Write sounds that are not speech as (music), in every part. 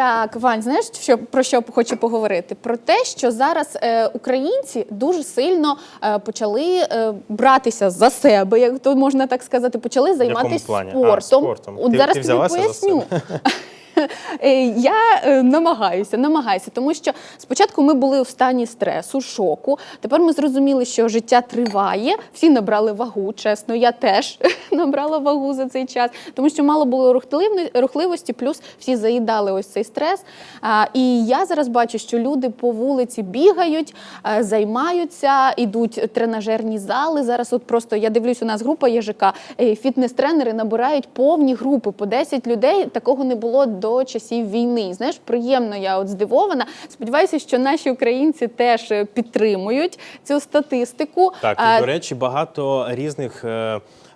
Так, Вань, знаєш, що про що хочу поговорити? Про те, що зараз е, українці дуже сильно е, почали е, братися за себе, як то можна так сказати, почали займатися спортом. А, спортом. От Ти- зараз ти тобі поясню. (laughs) (laughs) Е, Я е, намагаюся, намагаюся, тому що спочатку ми були в стані стресу, шоку. Тепер ми зрозуміли, що життя триває. Всі набрали вагу, чесно. Я теж (laughs) набрала вагу за цей час, тому що мало було рухливості, плюс всі заїдали ось цей стрес. І я зараз бачу, що люди по вулиці бігають, займаються, ідуть тренажерні зали. Зараз, от просто я дивлюсь, у нас група ЄЖК, е, фітнес-тренери набирають повні групи по 10 людей. Такого не було до часів війни. Знаєш, приємно, я от здивована. Сподіваюся, що наші українці теж е, підтримують цю статистику. Так, і, до речі, багато різних.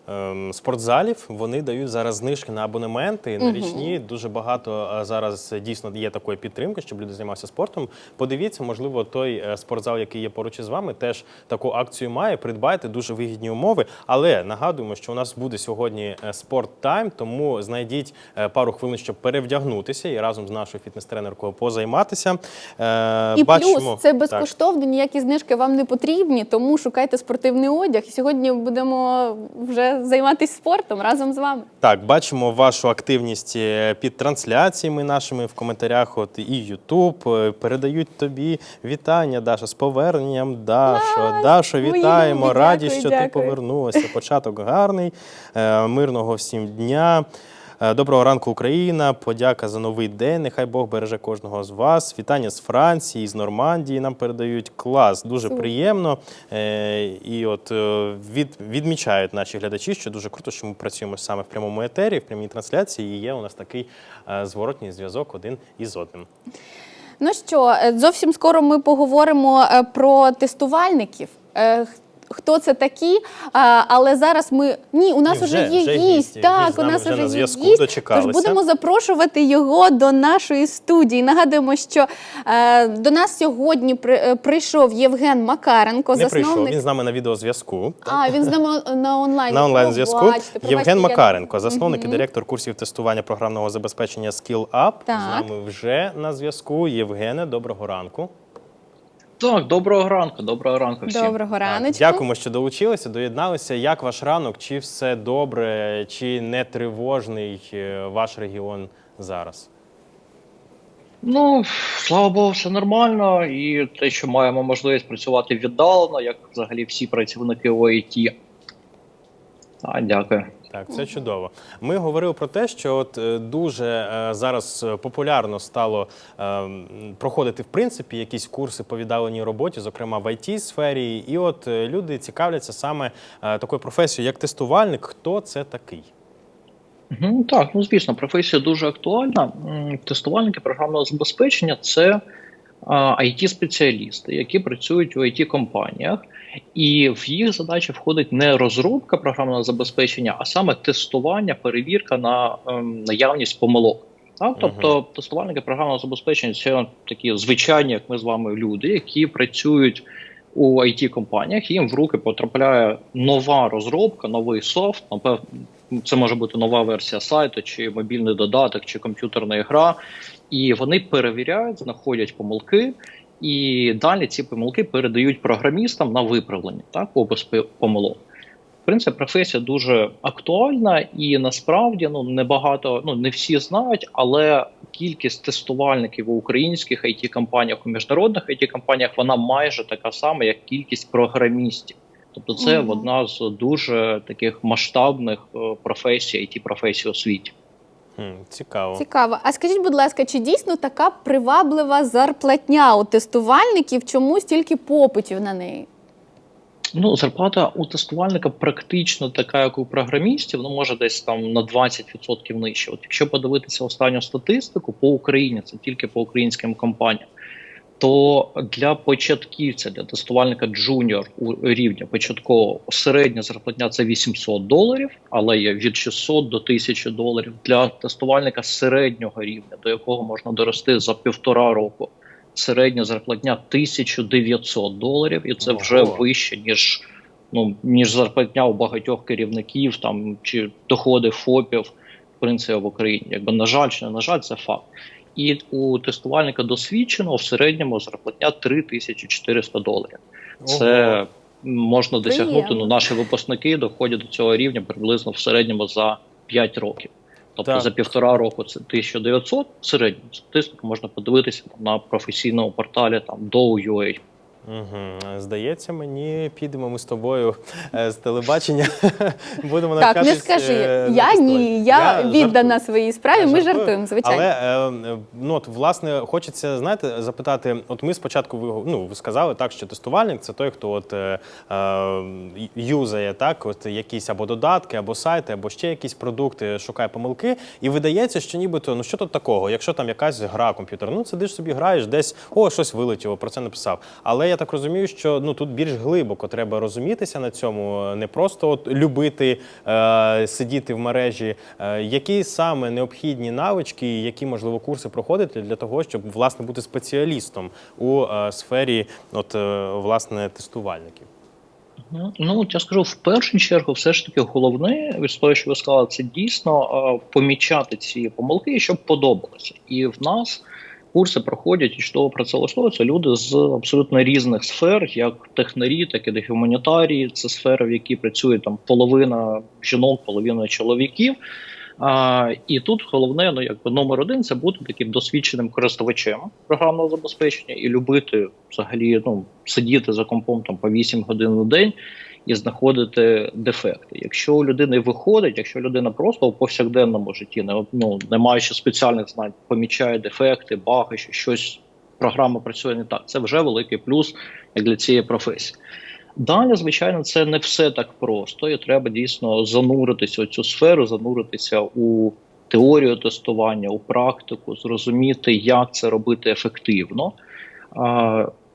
Ем, Спортзалів вони дають зараз знижки на абонементи на річні. Дуже багато е, зараз дійсно є такої підтримки, щоб люди займалися спортом. Подивіться, можливо, той е, спортзал, який є поруч із вами, теж таку акцію має. Придбайте дуже вигідні умови. Але нагадуємо, що у нас буде сьогодні е, спорт тайм, тому знайдіть пару хвилин, щоб перевдягнутися і разом з нашою фітнес-тренеркою позайматися. І бачимо- плюс це Так. безкоштовно, ніякі знижки вам не потрібні, тому шукайте спортивний одяг. І сьогодні будемо вже займатися спортом разом з вами. Так, бачимо вашу активність е, під трансляціями нашими в коментарях. От і Ютуб передають тобі вітання, Даша, з поверненням. Дашо, Дашо, вітаємо. Раді, Раді, дякую, що ти повернулася. Початок гарний, е, мирного всім дня. Е, Доброго ранку, Україна! Подяка за новий день. Нехай Бог береже кожного з вас. Вітання з Франції, з Нормандії нам передають клас. Дуже приємно. Е, І от е, від, відмічають наші глядачі, що дуже круто, що ми працюємо саме в прямому етері, в прямій трансляції. І є у нас такий зворотній зв'язок один із одним. Ну що, зовсім скоро ми поговоримо про тестувальників. Е, Хто це такі? А, Але зараз ми ні, у нас Ні, вже, вже- є вже гість. гість, Так, гість у нас вже вже є гість. дочекалися. Тож будемо запрошувати його до нашої студії. Нагадуємо, що е, до нас сьогодні при, е, прийшов Євген Макаренко, Не прийшов. Він з нами на відеозв'язку. А він з нами на онлайн На онлайн зв'язку Євген Макаренко, засновник і директор курсів тестування програмного забезпечення SkillUp. Так. З нами вже на зв'язку. Євгене, доброго ранку. Так, доброго ранку, доброго ранку всім. Доброго раночку. Дякуємо, що долучилися, доєдналися. Як ваш ранок? Чи все добре, чи не тривожний е, ваш регіон зараз? Ну, слава Богу, все нормально. І те, що маємо можливість працювати віддалено, як взагалі всі працівники ОІТ. А, дякую. Так, це чудово. Ми говорили про те, що от е, дуже е, зараз е, популярно стало е, проходити в принципі якісь курси по віддаленій роботі, зокрема в it сфері. І от е, люди цікавляться саме е, такою професією, як тестувальник. Хто це такий? Мгм, Так, ну звісно, професія дуже актуальна. Тестувальники програмного забезпечення це it спеціалісти які працюють у it компаніях і в їх задачі входить не розробка програмного забезпечення, а саме тестування, перевірка на ем, наявність помилок. Так, тобто тестувальники програмного забезпечення це такі звичайні, як ми з вами люди, які працюють у it компаніях їм в руки потрапляє нова розробка, новий софт. Напевно, це може бути нова версія сайту, чи мобільний додаток, чи комп'ютерна гра. І вони перевіряють, знаходять помилки, і далі ці помилки передають програмістам на виправлення, так, опис помилок. В принципі, професія дуже актуальна, і насправді ну небагато, ну не всі знають, але кількість тестувальників у українських it компаніях у міжнародних it компаніях вона майже така сама, як кількість програмістів. Тобто, це Мгм. одна з дуже таких масштабних е, професій, it професій у світі. Хм, цікаво. Цікаво. А скажіть, будь ласка, чи дійсно така приваблива зарплатня у тестувальників? Чому стільки попитів на неї? Ну, зарплата у тестувальника практично така, як у програмістів, ну може десь там на 20% нижче. От якщо подивитися останню статистику по Україні, це тільки по українським компаніям, то для початківця, для тестувальника джуніор у рівня початкового середня зарплатня це 800 доларів, але є від 600 до 1000 доларів. Для тестувальника середнього рівня, до якого можна дорости за півтора року. Середня зарплатня 1900 доларів, і це вже Ого. вище ніж ну ніж зарплатня у багатьох керівників там чи доходи ФОПів, в принципі, в Україні. Якби на жаль, чи не на жаль, це факт. І у тестувальника досвідченого в середньому зарплатня 3400 доларів. Це Ого. можна досягнути. Ну, наші випускники доходять до цього рівня приблизно в середньому за 5 років. Тобто Так. за півтора року це 1900 в середньому статистику можна подивитися там, на професійному порталі там Dow.ua. Угу. Здається, мені підемо ми з тобою е, з телебачення. (laughs) Будемо Так, не скажи. е, Я ні, я, віддана своїй справі. Я Ми жартую. жартуємо, звичайно. Але ну от власне хочеться знаєте запитати. От ми спочатку ви ну ви сказали так, що тестувальник це той, хто от е, е, юзає так, от якісь або додатки, або сайти, або ще якісь продукти, шукає помилки, і видається, що нібито ну що тут такого, якщо там якась гра комп'ютерна, ну сидиш собі граєш, десь о, щось вилетіло, про це написав. Але я так розумію, що ну тут більш глибоко треба розумітися на цьому, не просто от любити е, сидіти в мережі. Е, які саме необхідні навички, які можливо курси проходити для того, щоб власне бути спеціалістом у е, сфері, от е, власне тестувальників? Ну, я скажу, в першу чергу, все ж таки головне, від того, що ви сказали, це дійсно е, помічати ці помилки, щоб подобалося. І в нас курси проходять і що працевлаштовуються люди з абсолютно різних сфер, як технарі, так і гуманітарії. Це сфери, в якій працює там половина жінок, половина чоловіків. А, і тут головне, ну якби номер один, це бути таким досвідченим користувачем програмного забезпечення і любити взагалі ну сидіти за компом там по 8 годин у день і знаходити дефекти. Якщо у людини виходить, якщо людина просто у повсякденному житті, не ну не маючи спеціальних знань, помічає дефекти, баги, що щось програма працює не так. Це вже великий плюс як для цієї професії. Далі, звичайно, це не все так просто, і треба дійсно зануритися у цю сферу, зануритися у теорію тестування, у практику, зрозуміти, як це робити ефективно.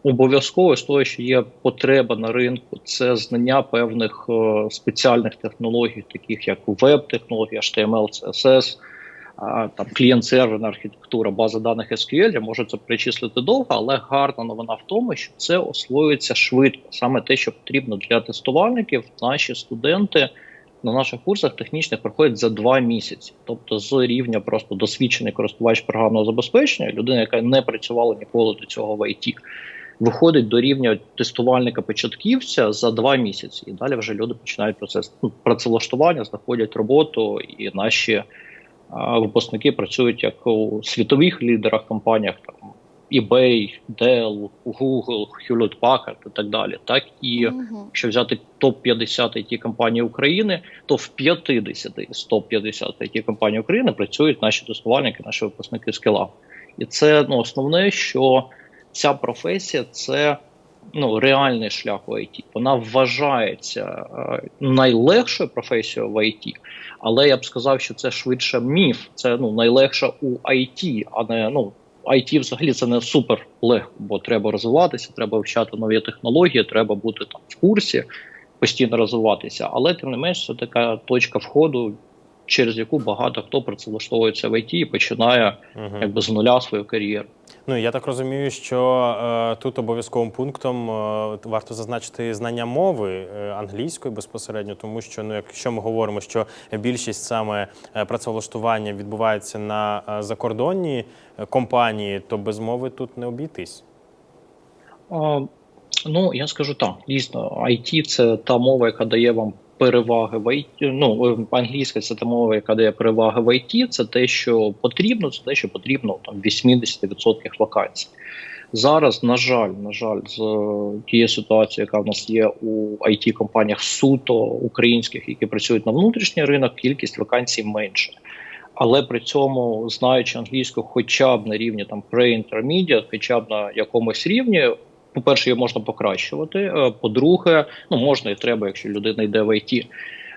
Обов'язково з того, що є потреба на ринку, це знання певних е, спеціальних технологій, таких як веб-технології, HTML, CSS, там клієнт-серверна архітектура, база даних SQL, я можу це перечислити довго, але гарна новина в тому, що це освоюється швидко. Саме те, що потрібно для тестувальників, наші студенти на наших курсах технічних проходять за два місяці. Тобто з рівня просто досвідчений користувач програмного забезпечення, людина, яка не працювала ніколи до цього в ІТ, виходить до рівня тестувальника-початківця за два місяці. І далі вже люди починають процес ну, працевлаштування, знаходять роботу, і наші випускники працюють як у світових лідерах компаніях там eBay, Dell, Google, Hewlett Packard і так далі. Так і Мгм. якщо взяти топ 50 it компаній України, то в 50 з топ 50 it компаній України працюють наші тестувальники, наші випускники скіла. І це ну, основне, що ця професія це ну, реальний шлях в ІТ. Вона вважається е, найлегшою професією в ІТ, але я б сказав, що це швидше міф. Це ну, найлегша у ІТ, а не ну. IT взагалі це не супер легко, бо треба розвиватися, треба вивчати нові технології, треба бути там в курсі, постійно розвиватися. Але тим не менш, це така точка входу, через яку багато хто працевлаштовується в ІТ і починає Угу. якби з нуля свою кар'єру. Ну я так розумію, що е, тут обов'язковим пунктом е, варто зазначити знання мови е, англійської безпосередньо, тому що ну, якщо ми говоримо, що більшість саме е, працевлаштування відбувається на е, закордонні е, компанії, то без мови тут не обійтись. А, ну, я скажу так, дійсно, IT – це та мова, яка дає вам переваги в IT. Ну, англійська це та мова, яка дає переваги в IT, це те, що потрібно, це те, що потрібно там, в 80% вакансій. Зараз, на жаль, на жаль, з е, тією ситуацією, яка в нас є у it компаніях суто українських, які працюють на внутрішній ринок, кількість вакансій менше. Але при цьому, знаючи англійську, хоча б на рівні там pre-intermediate, хоча б на якомусь рівні, по-перше, її можна покращувати. е, По-друге, ну можна і треба, якщо людина йде в ІТ.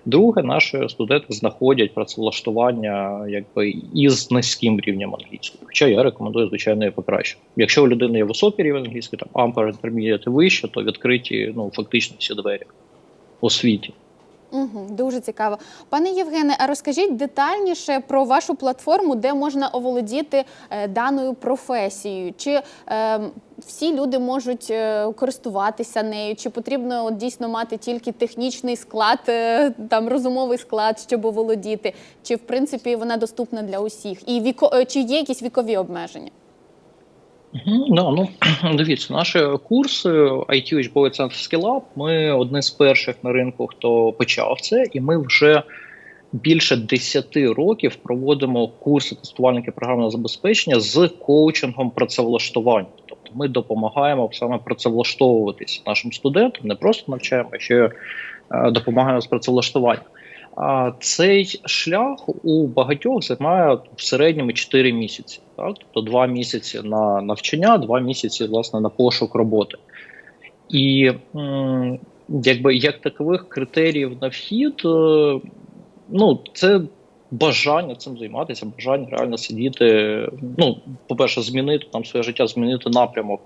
Друге, наші студенти знаходять працевлаштування якби із низьким рівнем англійської. Хоча я рекомендую, звичайно, її покращити. Якщо у людини є високий рівень англійської, там Upper Intermediate вище, то відкриті ну фактично всі двері у світі. Угу, дуже цікаво. Пане Євгене, а розкажіть детальніше про вашу платформу, де можна оволодіти е, даною професією. Чи е, всі люди можуть е, користуватися нею? Чи потрібно от, дійсно мати тільки технічний склад, е, там розумовий склад, щоб оволодіти? Чи в принципі вона доступна для усіх? І віко, чи є якісь вікові обмеження? Да, ну (clears throat) дивіться, наші курси IT учбовий центр SkillUp, Ми одні з перших на ринку, хто почав це, і ми вже більше 10 років проводимо курси тестувальники програмного забезпечення з коучингом працевлаштування. Тобто ми допомагаємо саме працевлаштовуватися нашим студентам, не просто навчаємо, а ще е, допомагаємо з працевлаштуванням. Цей шлях у багатьох займає в середньому 4 місяці. Так? Тобто 2 місяці на навчання, 2 місяці власне на пошук роботи. І якби як такових критеріїв на вхід, е, ну це бажання цим займатися, бажання реально сидіти. Ну, по-перше, змінити там своє життя, змінити напрямок.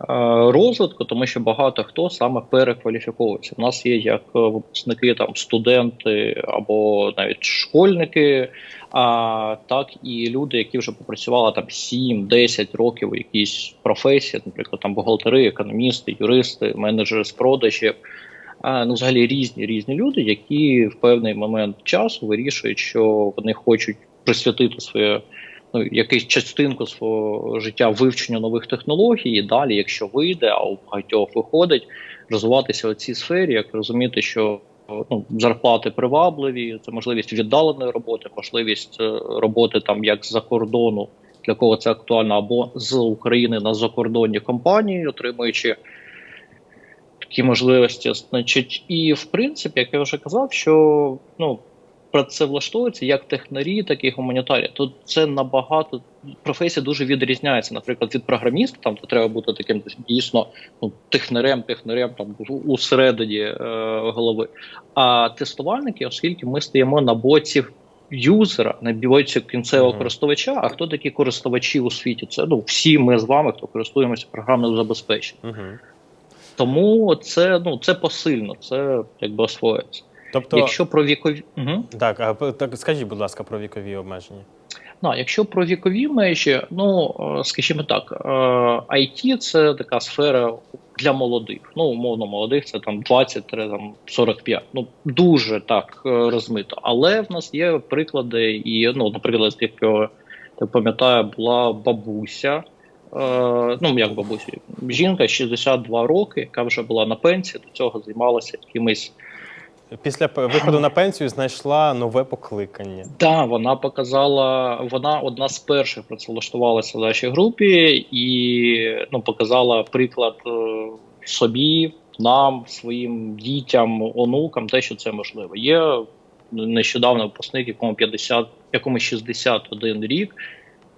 Е, Розвитку, тому що багато хто саме перекваліфіковується. У нас є як е, випускники, там студенти або навіть школьники, а так і люди, які вже попрацювали там 7-10 років у якійсь професії, наприклад, там бухгалтери, економісти, юристи, менеджери з продажів. Ну, взагалі різні різні люди, які в певний момент часу вирішують, що вони хочуть присвятити своє ну, якусь частинку свого життя вивченню нових технологій, і далі, якщо вийде, а у багатьох виходить, розвиватися у цій сфері, як розуміти, що ну, зарплати привабливі, це можливість віддаленої роботи, можливість е, роботи там як з-за кордону, для кого це актуально, або з України на закордонні компанії, отримуючи такі можливості. Значить, і в принципі, як я вже казав, що ну працевлаштовуються як технарі, так і гуманітарії. Тут це набагато професія дуже відрізняється. Наприклад, від програміста, там то треба бути таким дійсно ну, технарем, технарем там у середині е, голови. А тестувальники, оскільки ми стоїмо на боці. Юзера на боці кінцевого Мгм. користувача. А хто такі користувачі у світі? Це ну всі ми з вами, хто користуємося програмним забезпеченням. Угу. Тому це ну це посильно, це якби освоїться. Тобто, Якщо про вікові угу. так, а так скажіть, будь ласка, про вікові обмеження. Ну, якщо про вікові межі, ну е, скажімо так, е, IT – це така сфера для молодих. Ну, умовно, молодих це там 20-45. Ну дуже так е, розмито. Але в нас є приклади, і ну, наприклад, якого я пам'ятаю, була бабуся. Е, ну, як бабусі, жінка 62 роки, яка вже була на пенсії, до цього займалася якимись Після виходу на пенсію знайшла нове покликання. Так, вона показала, вона одна з перших працевлаштувалася в нашій групі і ну, показала приклад е, собі, нам, своїм дітям, онукам, те, що це можливо. Є нещодавно випускник, якому 50, якому 61 рік,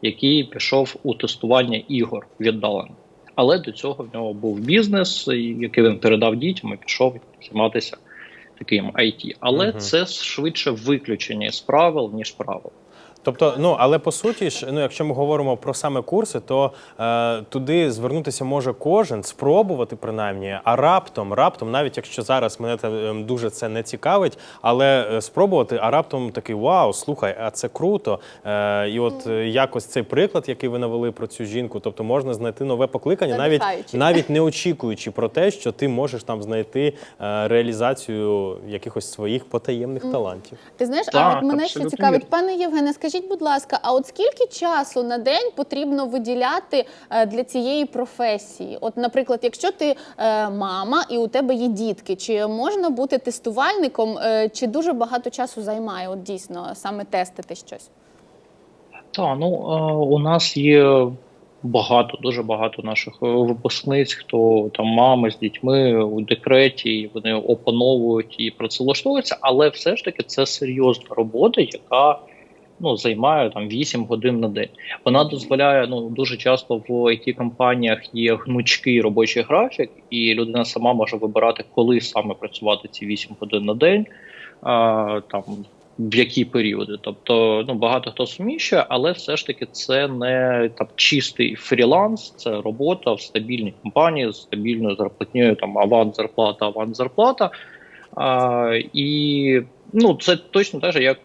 який пішов у тестування ігор віддалено. Але до цього в нього був бізнес, який він передав дітям і пішов займатися таким IT. Але Мгм. це швидше виключення з правил, ніж правил. Тобто, ну але по суті ж, ну якщо ми говоримо про саме курси, то е, туди звернутися може кожен, спробувати принаймні, а раптом, раптом, навіть якщо зараз мене те, е, дуже це не цікавить, але е, спробувати, а раптом такий вау, слухай, а це круто. Е, і от е, якось цей приклад, який ви навели про цю жінку, тобто можна знайти нове покликання, навіть навіть не очікуючи про те, що ти можеш там знайти е, реалізацію якихось своїх потаємних талантів. Ти знаєш, а от мене ще цікавить, пане Євгене, скажіть, будь ласка, а от скільки часу на день потрібно виділяти е, для цієї професії? От, наприклад, якщо ти е, мама і у тебе є дітки, чи можна бути тестувальником, е, чи дуже багато часу займає от дійсно саме тестити щось? Так, ну у нас є багато, дуже багато наших випускниць, хто там мами з дітьми у декреті, вони опановують і працевлаштовуються, але все ж таки це серйозна робота, яка ну, займає там 8 годин на день. Вона дозволяє ну дуже часто в it компаніях є гнучкий робочий графік, і людина сама може вибирати, коли саме працювати ці 8 годин на день. А, там в які періоди. Тобто, ну багато хто суміщує, але все ж таки це не там чистий фріланс, це робота в стабільній компанії з стабільною зарплатнею, там аванс зарплата, аванс зарплата. А, і ну, це точно так же, як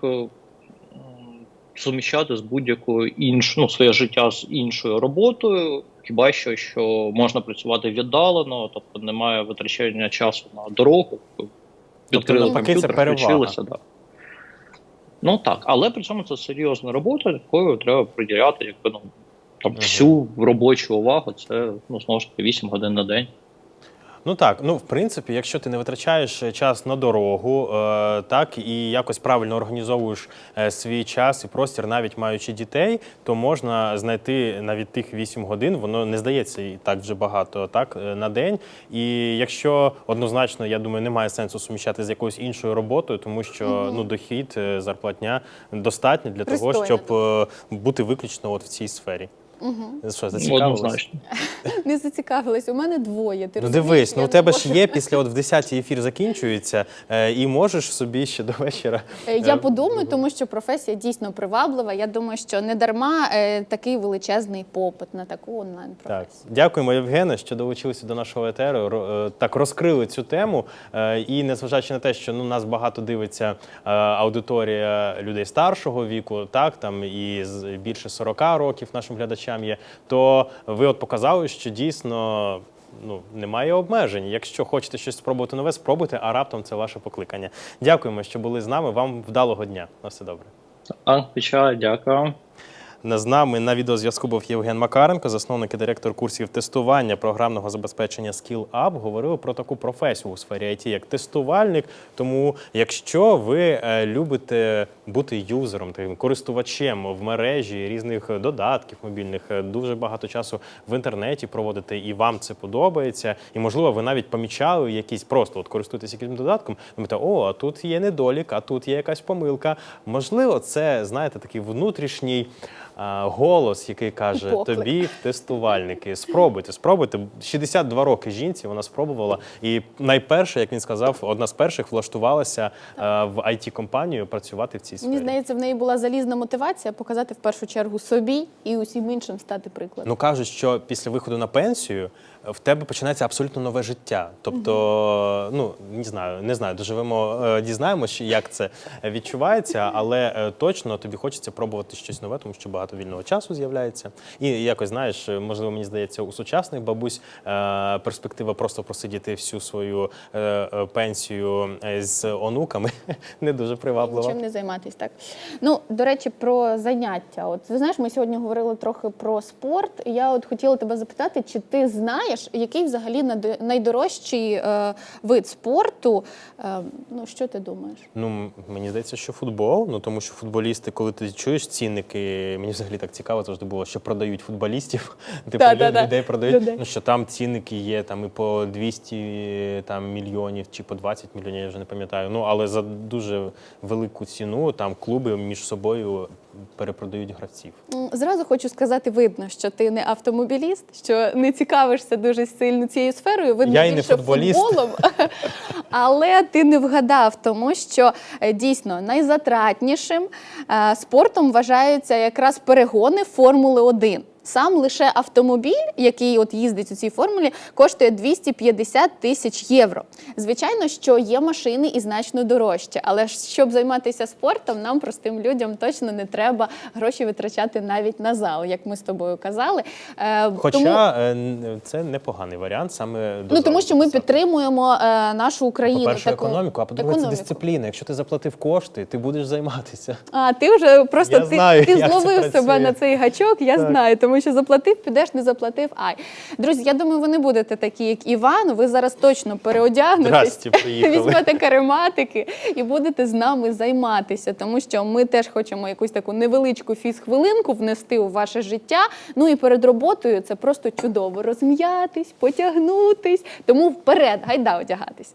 суміщати з будь-якою іншою ну, своє життя з іншою роботою. Хіба що, що можна працювати віддалено, тобто немає витрачання часу на дорогу. Відкрили навпаки, це комп'ютер, включилися, да. Ну так, але при цьому це серйозна робота, якою треба приділяти якби, ну, там, Мгм. всю робочу увагу. Це ну, знову ж таки 8 годин на день. Ну так, ну в принципі, якщо ти не витрачаєш час на дорогу, е, так і якось правильно організовуєш е, свій час і простір, навіть маючи дітей, то можна знайти навіть тих 8 годин. Воно не здається і так вже багато так е, на день. І якщо однозначно, я думаю, немає сенсу суміщати з якоюсь іншою роботою, тому що ну дохід, е, зарплатня достатньо для того, щоб е, бути виключно от в цій сфері. Що Ну, зацікавилось? Однозначно. (laughs) Не зацікавилась. У мене двоє. Ти Ну розумієш, дивись, ну я у не тебе можу. ж є після от в 10 ефір закінчується, е, і можеш собі ще до вечора. Е, Я Е, подумаю, тому що професія дійсно приваблива. Я думаю, що не дарма е, такий величезний попит на таку онлайн Так, професію. дякуємо, Євгене, що долучилися до нашого етеру. ро- е, Так розкрили цю тему. Е, І незважаючи на те, що ну нас багато дивиться е, аудиторія людей старшого віку, так там і з більше 40 років нашим глядачам є. То ви от показали, що дійсно. Ну, немає обмежень. Якщо хочете щось спробувати нове, спробуйте, а раптом це ваше покликання. Дякуємо, що були з нами. Вам вдалого дня. На все добре. А, дякую. З нами на відеозв'язку був Євген Макаренко, засновник і директор курсів тестування програмного забезпечення Skill Up. Говорили про таку професію у сфері IT, як тестувальник. Тому, якщо ви е, любите бути юзером, таким користувачем в мережі різних додатків мобільних, е, дуже багато часу в інтернеті проводите, і вам це подобається, і можливо, ви навіть помічали якісь просто от користуєтесь якимось додатком, думаєте, о, а тут є недолік, а тут є якась помилка. Можливо, це знаєте такий внутрішній голос, який каже Поклик. тобі, тестувальники, спробуйте, спробуйте. 62 роки жінці вона спробувала. І найперше, як він сказав, одна з перших влаштувалася е, в it компанію працювати в цій сфері. Мені здається, в неї була залізна мотивація показати в першу чергу собі і усім іншим стати прикладом. Ну кажуть, що після виходу на пенсію е, в тебе починається абсолютно нове життя. Тобто, ну не знаю, не знаю, доживемо, е, дізнаємося, як це відчувається, але е, точно тобі хочеться пробувати щось нове, тому що багато вільного часу з'являється. І якось знаєш, можливо, мені здається, у сучасних бабусь е, перспектива просто просидіти всю свою пенсію з онуками (laughs) не дуже приваблива. Нічим не займатися, так. Ну, до речі, про заняття. От ти знаєш, ми сьогодні говорили трохи про спорт. Я от хотіла тебе запитати, чи ти знаєш, який взагалі найдорожчий е, вид спорту? Е, ну, що ти думаєш? Ну, мені здається, що футбол. Ну тому що футболісти, коли ти чуєш цінники, мені взагалі так цікаво завжди було, що продають футболістів. (laughs) Типу Да, лю- да, да. людей продають. Людей. Ну що там цінники є там і по 200 там, мільйонів чи по 20 мільйонів, я вже не пам'ятаю. Ну але за дуже велику ціну там клуби між собою перепродають гравців. Зразу хочу сказати, видно, що ти не автомобіліст, що не цікавишся дуже сильно цією сферою. Видно Я і не футболіст. футболом. (laughs) Але ти не вгадав, тому що е, дійсно найзатратнішим е, спортом вважаються якраз перегони Формули 1. Сам лише автомобіль, який от їздить у цій формулі, коштує 250 тисяч євро. Звичайно, що є машини і значно дорожче, але щоб займатися спортом, нам простим людям точно не треба гроші витрачати навіть на зал, як ми з тобою казали. Е, Хоча тому, е, це непоганий варіант саме до ну тому що ми підтримуємо е, нашу Україну. По-перше, таку економіку, а по-друге, це дисципліна. Якщо ти заплатив кошти, ти будеш займатися. А ти вже просто Я ти, знаю, ти зловив себе на цей гачок. Я Так. знаю, тому що заплатив, підеш, не заплатив. Ай, друзі, я думаю, ви не будете такі, як Іван. Ви зараз точно переодягнетесь, візьмете карематики і будете з нами займатися, тому що ми теж хочемо якусь таку невеличку фіз-хвилинку внести у ваше життя. Ну і перед роботою це просто чудово розм'ятись, потягнутись. Тому вперед, гайда одягатись.